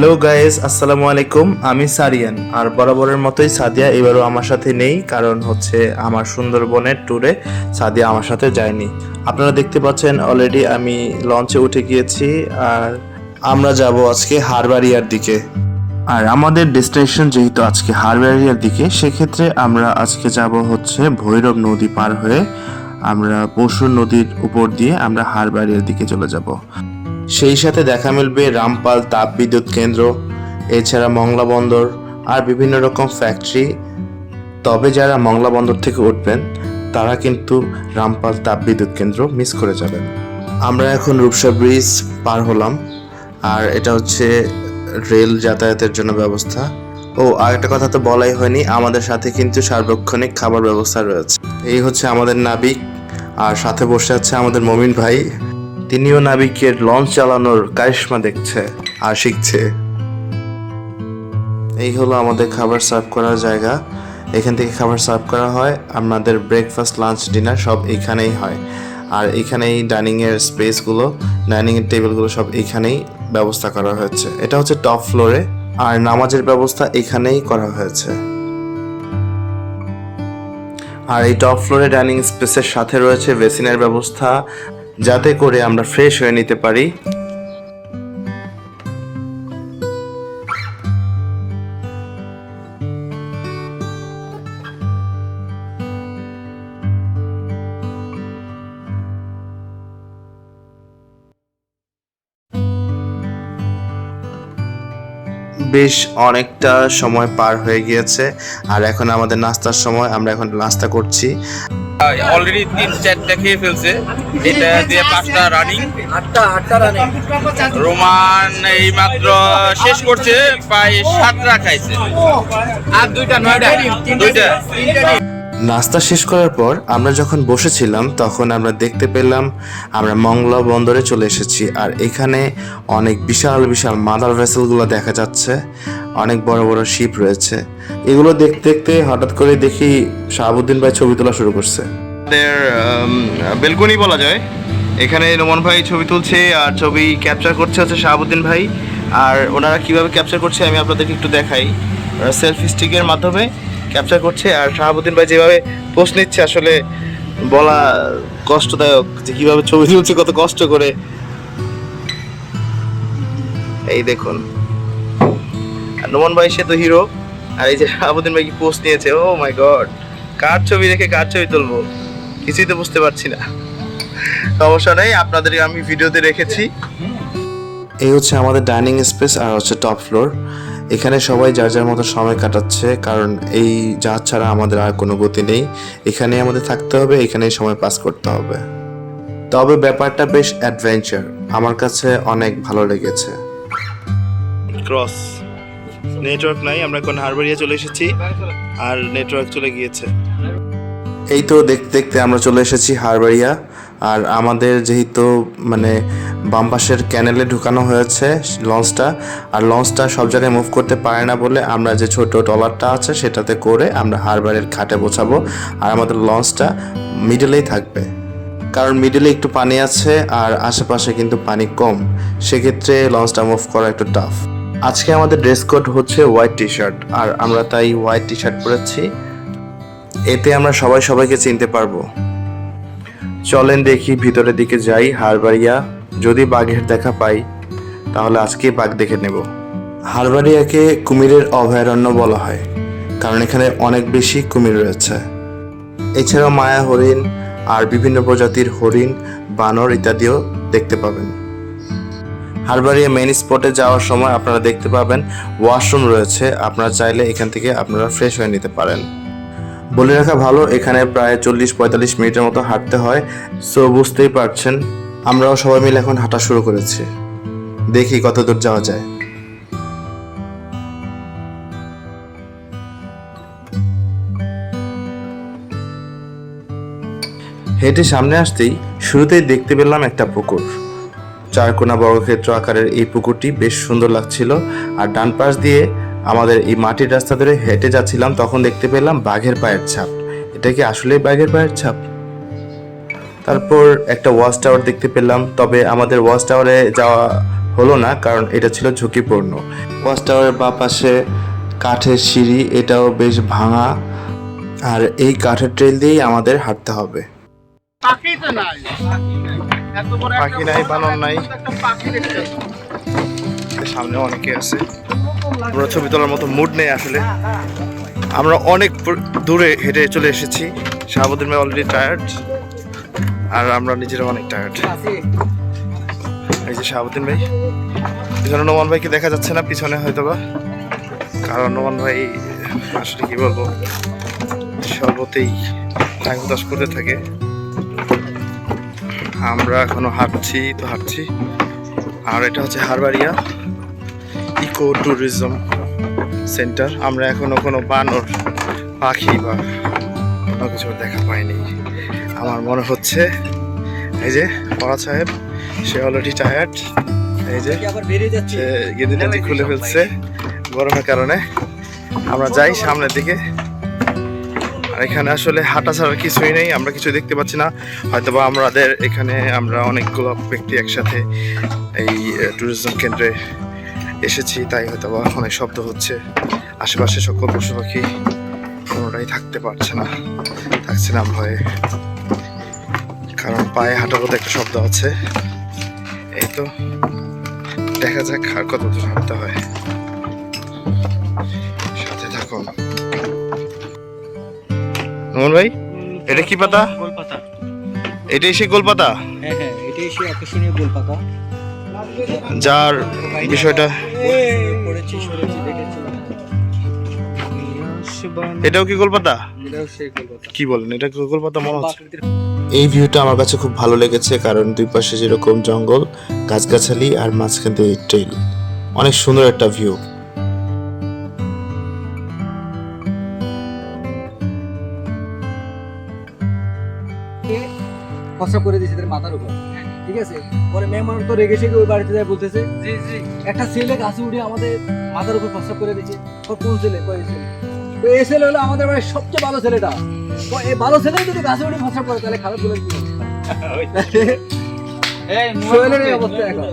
Hello guys আসসালামু আলাইকুম আমি সারিয়ান। আর বরাবরের মতোই সাদিয়া এবারও আমার সাথে নেই, কারণ হচ্ছে আমার সুন্দরবনের ট্যুরে সাদিয়া আমার সাথে যায়নি। আপনারা দেখতে পাচ্ছেন অলরেডি আমি লঞ্চে উঠে গিয়েছি, আর আমরা যাব আজকে হারবাড়িয়ার দিকে। আর আমাদের ডেস্টিনেশন যেহেতু আজকে হারবাড়িয়ার দিকে, সেক্ষেত্রে আমরা আজকে যাব হচ্ছে ভৈরব নদী পার হয়ে আমরা পশুর নদীর উপর দিয়ে আমরা হারবাড়িয়ার দিকে চলে যাব। সেই সাথে দেখা মিলবে রামপাল তাপবিদ্যুৎ কেন্দ্র, এছাড়া মংলা বন্দর আর বিভিন্ন রকম ফ্যাক্টরি তবে যারা মংলা বন্দর থেকে উঠবেন, তারা কিন্তু রামপাল তাপবিদ্যুৎ কেন্দ্র মিস করে যাবেন। আমরা এখন রূপসা ব্রিজ পার হলাম, আর এটা হচ্ছে রেল যাতায়াতের জন্য ব্যবস্থা। ও, আর একটা কথা তো বলাই হয়নি, আমাদের সাথে কিন্তু সার্বক্ষণিক খাবার ব্যবস্থা রয়েছে। এই হচ্ছে আমাদের নাবিক, আর সাথে বসে আছে আমাদের মমিন ভাই। তিনিও নাবিকের লঞ্চ চালানোর কারিশমা দেখছে আর শিখছে। এই হলো আমাদের খাবার সার্ভ করার জায়গা। এখান থেকে খাবার সার্ভ করা হয় আমাদের ব্রেকফাস্ট লাঞ্চ ডিনার সব এইখানেই হয়। আর এইখানেই ডাইনিংয়ের স্পেসগুলো, ডাইনিংয়ের টেবিলগুলো সব এইখানেই ব্যবস্থা করা হয়েছে। এটা হচ্ছে টপ ফ্লোরে, আর নামাজের ব্যবস্থা এখানেই করা হয়েছে। আর এই টপ ফ্লোরে ডাইনিং স্পেসের সাথে রয়েছে বেসিনের ব্যবস্থা যাতে করে আমরা ফ্রেশ হয়ে নিতে পারি। বেশ অনেকটা সময় পার হয়ে গিয়েছে, আর এখন আমাদের নাস্তার সময়, আমরা এখন নাস্তা করছি। অলরেডি তিন চারটা খেয়ে ফেলছে। এটা দিয়ে পাঁচটা রানিং আটটা আটটা রানিং রোমান এই মাত্র শেষ করছে প্রায় সাতটা খাইছে। আর দুইটা নয়টা। দুইটা। নাস্তা শেষ করার পর আমরা যখন বসেছিলাম, তখন আমরা দেখতে পেলাম আমরা মংলা বন্দরে চলে এসেছি আর এখানে অনেক বিশাল বিশাল মাদার ভেসেলগুলো দেখা যাচ্ছে। অনেক বড় বড় শিপ রয়েছে। এগুলো দেখতে দেখতে হঠাৎ করে দেখি শাহাবুদ্দিন ভাই ছবি তোলা শুরু করছে। আমাদের বেলকনি বলা যায়। এখানে রোমন ভাই ছবি তুলছে আর ছবি ক্যাপচার করছে হচ্ছে শাহাবুদ্দিন ভাই। আর ওনারা কীভাবে ক্যাপচার করছে আমি আপনাদেরকে একটু দেখাই। সেলফি স্টিকের মাধ্যমে ক্যাপচার করছে আর শাহাবুদ্দিন ভাই যেভাবে পোস্ট নিচ্ছে আসলে বলা কষ্টদায়ক যে কীভাবে ছবি তুলছে, কত কষ্ট করে। এই দেখুন। নোমান ভাই, সে তো হিরো আর এই যে শাহাবুদ্দিন ভাই কি পোস্ট নিয়েছে ও মাই গড কার ছবি দেখে কার ছবি তুলবো? কিছুই তো বুঝতে পারছি না। সমস্যা নেই, আপনাদের আমি ভিডিওতে রেখেছি। এই হচ্ছে আমাদের ডাইনিং স্পেস আর হচ্ছে টপ ফ্লোর এখানে সবাই যার যার মতো সময় কাটাচ্ছে কারণ এই জাহাজ ছাড়া আমাদের আর কোনো গতি নেই। এখানে আমাদের থাকতে হবে এখানেই সময় পাস করতে হবে। তবে ব্যাপারটা বেশ অ্যাডভেঞ্চার আমার কাছে অনেক ভালো লেগেছে। ক্রস নেটওয়ার্ক নাই আমরা এখন হারবারিয়া চলে এসেছি আর নেটওয়ার্ক চলে গিয়েছে। এই তো দেখতে দেখতে আমরা চলে এসেছি হারবাড়িয়া আর আমাদের যেহেতু মানে বাম পাশের ক্যানেলে ঢুকানো হয়েছে লঞ্চটা আর লঞ্চটা সব জায়গায় মুভ করতে পারে না বলে আমরা যে ছোট ট্রলারটা আছে সেটাতে করে আমরা হারবারের ঘাটে পৌঁছাবো আর আমাদের লঞ্চটা মিডলেই থাকবে। কারণ মিডলে একটু পানি আছে, আর আশেপাশে কিন্তু পানি কম, সেক্ষেত্রে লঞ্চটা মুভ করা একটু টাফ আজকে আমাদের ড্রেস কোড হচ্ছে হোয়াইট টি শার্ট আর আমরা তাই হোয়াইট টি শার্ট পরেছি। এতে আমরা সবাই সবাইকে চিনতে পারব। চলেন দেখি ভিতরের দিকে যাই হারবাড়িয়া যদি বাঘের দেখা পাই, তাহলে আজকে বাঘ দেখে নেব। হারবাড়িয়াকে কুমিরের অভয়ারণ্য বলা হয়, কারণ এখানে অনেক বেশি কুমির রয়েছে। এছাড়াও মায়া হরিণ আর বিভিন্ন প্রজাতির হরিণ, বানর ইত্যাদিও দেখতে পাবেন। হারবাড়িয়া মেইন স্পটে যাওয়ার সময় আপনারা দেখতে পাবেন ওয়াশরুম রয়েছে, আপনারা চাইলে এখান থেকে আপনারা ফ্রেশ হয়ে নিতে পারেন। বলে রাখা ভালো, এখানে প্রায় চল্লিশ, পঁয়তাল্লিশ মিনিটের মতো হাঁটতে হয়। সো বুঝতেই পারছেন, আমরাও সবাই মিলে এখন হাঁটা শুরু করেছি। দেখি কত দূর যাওয়া যায়। হেঁটে সামনে আসতেই শুরুতেই দেখতে পেলাম একটা পুকুর। চারকোনা বর্গক্ষেত্র আকারের এই পুকুরটি বেশ সুন্দর লাগছিল, আর ডান পাশ দিয়ে আমাদের এই মাটির রাস্তা ধরে হেঁটে যাচ্ছিলাম তখন দেখতে পেলাম বাঘের পায়ের ছাপ। এটা কি আসলেই বাঘের পায়ের ছাপ? তারপর একটা ওয়াচ টাওয়ার দেখতে পেলাম তবে আমাদের ওয়াচ টাওয়ারে যাওয়া হলো না কারণ এটা ছিল ঝুঁকিপূর্ণ। ওয়াচ টাওয়ারের বা পাশে কাঠের সিঁড়ি এটাও বেশ ভাঙা আর এই কাঠের ট্রেল দিয়েই আমাদের হাঁটতে হবে। পাখি নাই। বানর নাই। সামনে অনেকে আছে। আমরা ছবি তোলার মতো মুড নেই আসলে। আমরা অনেক দূরে হেঁটে চলে এসেছি। শাহাবুদ্দিন ভাই অলরেডি টায়ার্ড আর আমরা নিজেরা অনেক টায়ার্ড এই যে শাহাবুদ্দিন ভাই। পিছনে নোমান ভাইকে দেখা যাচ্ছে না, পিছনে হয়তো বা কারণ নোমান ভাই, আসলে কি বলব, সর্বতেই টাইম পাস করতে থাকে। আমরা এখনও হাঁটছি, তো হাঁটছি। আর এটা হচ্ছে হারবাড়িয়া। ইকো ট্যুরিজম সেন্টার আমরা এখনও কোনো বানর, পাখি বা কোনো কিছু দেখা পাইনি। আমার মনে হচ্ছে, এই যে পড়া সাহেব, সে অলরেডি টায়ার্ড এই যে টেঞ্জি খুলে ফেলছে গরমের কারণে। আমরা যাই সামনের দিকে। আর এখানে আসলে হাঁটা ছাড়া কিছুই নেই, আমরা কিছু দেখতে পাচ্ছি না। হয়তো বা আমাদের এখানে আমরা অনেকগুলো ব্যক্তি একসাথে এই ট্যুরিজম কেন্দ্রে এসেছি তাই হয়তো বা অনেক শব্দ হচ্ছে। আশেপাশে সকল পশু পাখি কোনোটাই থাকতে পারছে না থাকছে না ভয়ে। কারণ পায়ে হাঁটার মতো একটা শব্দ আছে। এই তো দেখা যাক আর কত দূর হাঁটতে হয়। সাথে থাকো নোমান ভাই এটা কি পাতা? গোলপাতা। এটাই সেই গোলপাতা? হ্যাঁ হ্যাঁ এটাই সেই আকর্ষণীয় গোলপাতা। যার বিষয়টা পড়েছি শুনেছি দেখেছি এটাও কি গোলপাতা এটাও সেই গোলপাতা কি বলেন এটা কি মনে হচ্ছে? এই ভিউটা আমার কাছে খুব ভালো লেগেছে কারণ দুই পাশে যেরকম জঙ্গল গাছগাছালি আর মাঝখান দিয়ে ট্রেল অনেক সুন্দর একটা ভিউ খসা করে দিয়েছে মাথার উপর। পরে মেহমান তো রেগে সেগে ওই বাড়িতে যায় বলতেছে জি জি। একটা ছেলে গাছে উঠে আমাদের মাথার উপর খসা করে দিয়েছে। কোন ছেলে? কয় ছেলে? তো এই ছেলে হলো আমাদের বাড়ির সবচেয়ে ভালো ছেলেটা। তো এই ভালো ছেলে যদি গাছে উঠে খসা করে তাহলে খারাপ বলে কি? এই এখন।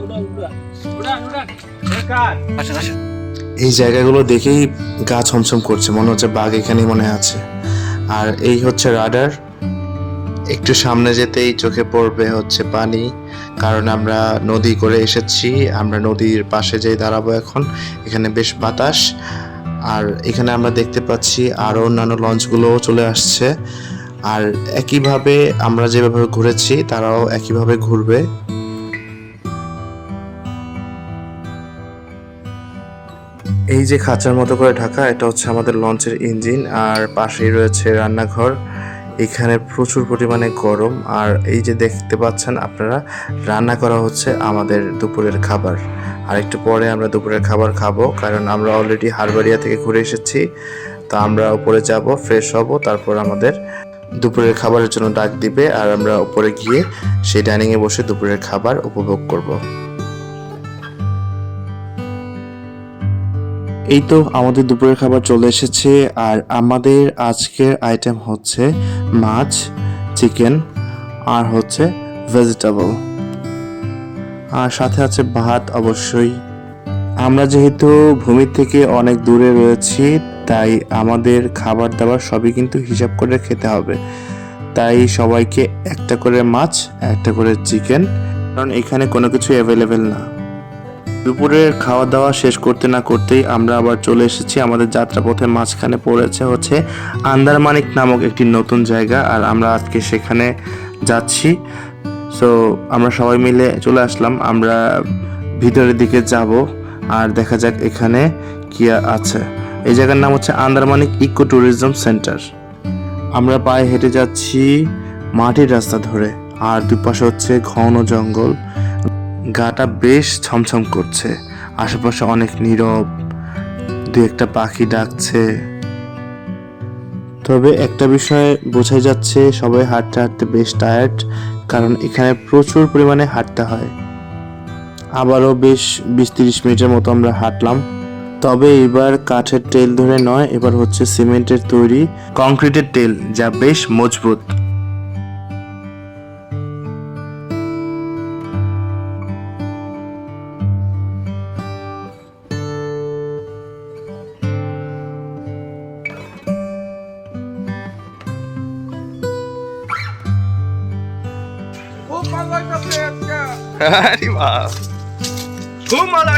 জায়গাগুলো দেখেই গা ছমছম করছে মনে হচ্ছে বাঘ এখানেই মনে আছে। আর এই হচ্ছে রাডার। একটু সামনে যেতেই চোখে পড়বে হচ্ছে পানি। কারণ আমরা নদী করে এসেছি, আমরা নদীর পাশে যেয়ে দাঁড়াবো এখন, এখানে বেশ বাতাস। আর এখানে আমরা দেখতে পাচ্ছি আরও অন্যান্য লঞ্চগুলোও চলে আসছে। আর একইভাবে আমরা যেভাবে ঘুরেছি, তারাও একইভাবে ঘুরবে। এই যে খাঁচার মতো করে ঢাকা, এটা হচ্ছে আমাদের লঞ্চের ইঞ্জিন। আর পাশেই রয়েছে রান্নাঘর। এখানে প্রচুর পরিমাণে গরম। আর এই যে দেখতে পাচ্ছেন আপনারা, রান্না করা হচ্ছে আমাদের দুপুরের খাবার। আর একটু পরে আমরা দুপুরের খাবার খাব, কারণ আমরা অলরেডি হারবাড়িয়া থেকে ঘুরে এসেছি। তো আমরা উপরে যাব ফ্রেশ হব, তারপর আমাদের দুপুরের খাবারের জন্য ডাক দিবে, আর আমরা উপরে গিয়ে সেই ডাইনিংয়ে বসে দুপুরের খাবার উপভোগ করব। এই তো আমাদের দুপুরের খাবার চলে এসেছে, আর আমাদের আজকের আইটেম হচ্ছে মাছ চিকেন আর হচ্ছে ভেজিটেবল আর সাথে আছে ভাত অবশ্যই। আমরা যেহেতু ভূমির থেকে অনেক দূরে রয়েছি, তাই আমাদের খাবার দাবার সবই কিন্তু হিসাব করে খেতে হবে। তাই সবাইকে একটা করে মাছ, একটা করে চিকেন কারণ এখানে কোনো কিছু অ্যাভেলেবেল না। দুপুরের খাওয়া দাওয়া শেষ করতে না করতেই আমরা আবার চলে এসেছি। আমাদের যাত্রাপথের মাঝখানে পড়েছে হচ্ছে আন্দারমানিক নামক একটি নতুন জায়গা আর আমরা আজকে সেখানে যাচ্ছি। সো আমরা সবাই মিলে চলে আসলাম। আমরা ভিতরের দিকে যাব আর দেখা যাক এখানে কি আছে। এই জায়গার নাম হচ্ছে আন্দারমানিক ইকো ট্যুরিজম সেন্টার। আমরা পায়ে হেঁটে যাচ্ছি মাটির রাস্তা ধরে আর দুপাশে হচ্ছে ঘন জঙ্গল। গাটা বেশ ছমছম করছে। আশেপাশে অনেক নীরব, দু একটা পাখি ডাকছে। তবে একটা বিষয়ে বোঝাই যাচ্ছে, সবাই হাঁটতে হাঁটতে বেশ টায়ার্ড কারণ এখানে প্রচুর পরিমাণে হাঁটতে হয়। আবারও বেশ বিশ তিরিশ মিনিটের মতো আমরা হাঁটলাম। তবে এবার কাঠের টেল ধরে নয়, এবার হচ্ছে সিমেন্টের তৈরি, কংক্রিটের টেল যা বেশ মজবুত।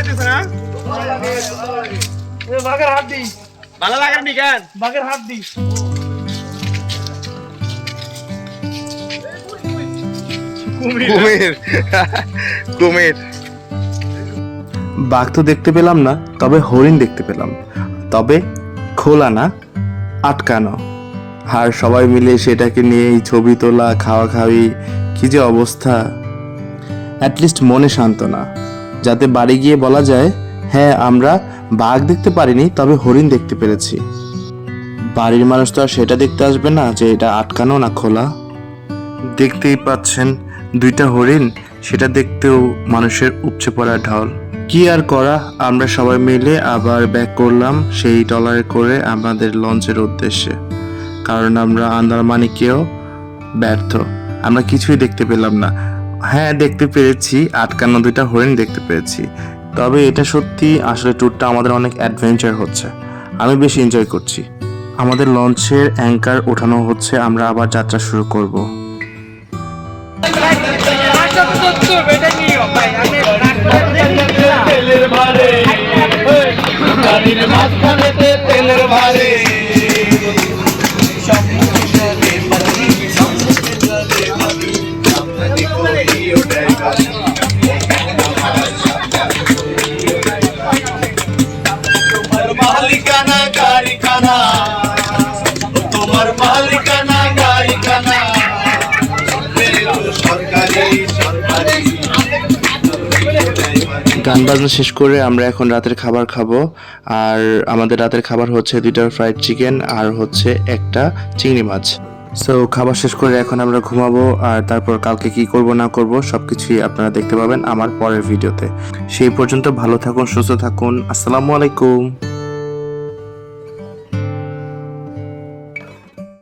খুব না বাঘের হাত দি ভালো লাগে নি কেন বাঘের হাত দি কুমির। কুমির। বাঘ তো দেখতে পেলাম না তবে হরিণ দেখতে পেলাম। তবে খোলা না আটকানো। আর সবাই মিলে সেটাকে নিয়ে ছবি তোলা খাওয়া খাওয়ি কি যে অবস্থা। অ্যাটলিস্ট মনে সান্ত্বনা যাতে বাড়ি গিয়ে বলা যায় হ্যাঁ আমরা বাঘ দেখতে পারিনি, তবে হরিণ দেখতে পেরেছি। বাড়ির মানুষ তো আর সেটা দেখতে আসবে না যে এটা আটকানো না খোলা। দেখতেই পাচ্ছেন দুইটা হরিণ, সেটা দেখতেও মানুষের উপচে পড়া ঢল। কি আর করা, আমরা সবাই মিলে আবার ব্যাক করলাম সেই টলারে করে আমাদের লঞ্চের উদ্দেশ্যে। কারণ আমরা আন্দারমানিকেও ব্যর্থ। আমরা কিছুই দেখতে পেলাম না। হ্যাঁ দেখতে পেরেছি। আটকানো দুইটা হরিণ দেখতে পেরেছি। তবে এটা সত্যি আসলে ট্যুরটা আমাদের অনেক অ্যাডভেঞ্চার হচ্ছে। আমি বেশ এনজয় করছি। আমাদের লঞ্চের অ্যাঙ্কার ওঠানো হচ্ছে আমরা আবার যাত্রা শুরু করব। মালিকানা গান বাজনা শেষ করে আমরা এখন রাতের খাবার খাব। আর আমাদের রাতের খাবার হচ্ছে দুইটা ফ্রাইড চিকেন আর হচ্ছে একটা চিংড়ি মাছ। সো খাবার শেষ করে এখন আমরা ঘুমাবো আর তারপর কালকে কি করব না করব সব কিছুই আপনারা দেখতে পাবেন আমার পরের ভিডিওতে। সেই পর্যন্ত ভালো থাকুন, সুস্থ থাকুন। আসসালামু আলাইকুম।